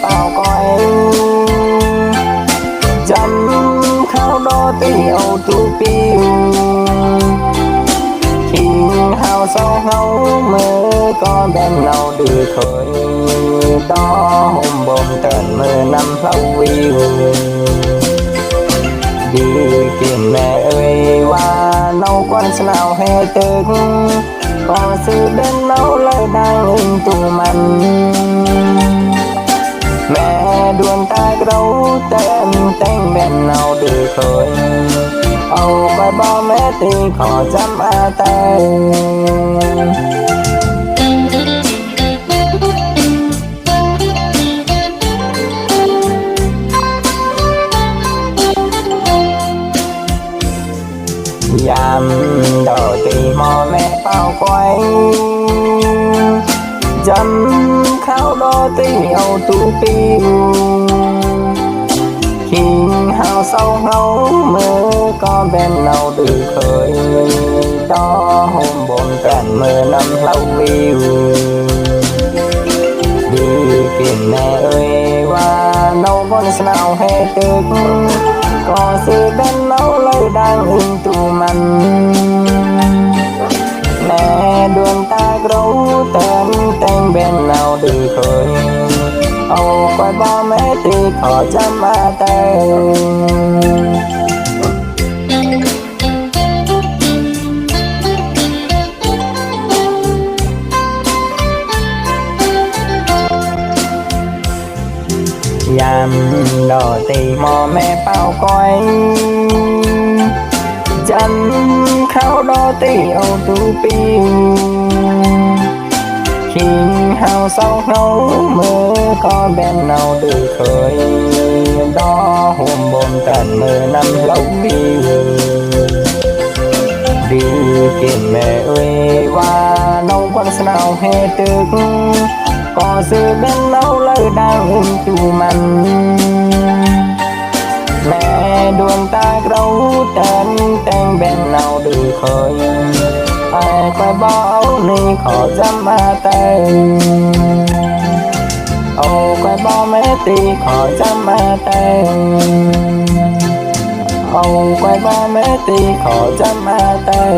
เป่าก้อยจำข้าวดอตีเอาตูปีขิงเฮาเศร้าเฮาเมื่อก็แบนเราดื้อเคยต้อห่มบ่มเตินเมื่อนำเศร้าวิวดีกินแม่เอ้ยว่าเนาควันสนาวให้ตึกก็ซื้อเดิน ตากราเต็มเต็งแม่นเอาดีเคยเอาไปบ่แม่ตีขอจำอาเตยำโดตีหมอแม่เป่าควาย มื่อก็แบนเอาดื้อเคยดอห่มบนกันเมื่อนำเล่าวิว đi kiếm mẹ ơi và nấu con sao hay tức có sự bên nấu lời đang hưng tù mình nào đi khơi âu quay ba mẹ thì khó chăm a tay ยามดอตีหมอแม่ เฮาเศร้าเมื่อก็แบนเนาดูเคยดอหุ่มบ่มกันมื่อนำเราดีดีกินแม่เอ้ยว่าน้องวังสนาวเฮตึกก็ซื้อเบนเนาเลยดาวหุ่นจูมันแม่ดวงตาเราแต่งแต่งแบนเนาดูเคย quay bao ni khó dám ma tay ô quay bao mẹ ti khó dám ma tay Âu quay ba mẹ ti khó chăm a tay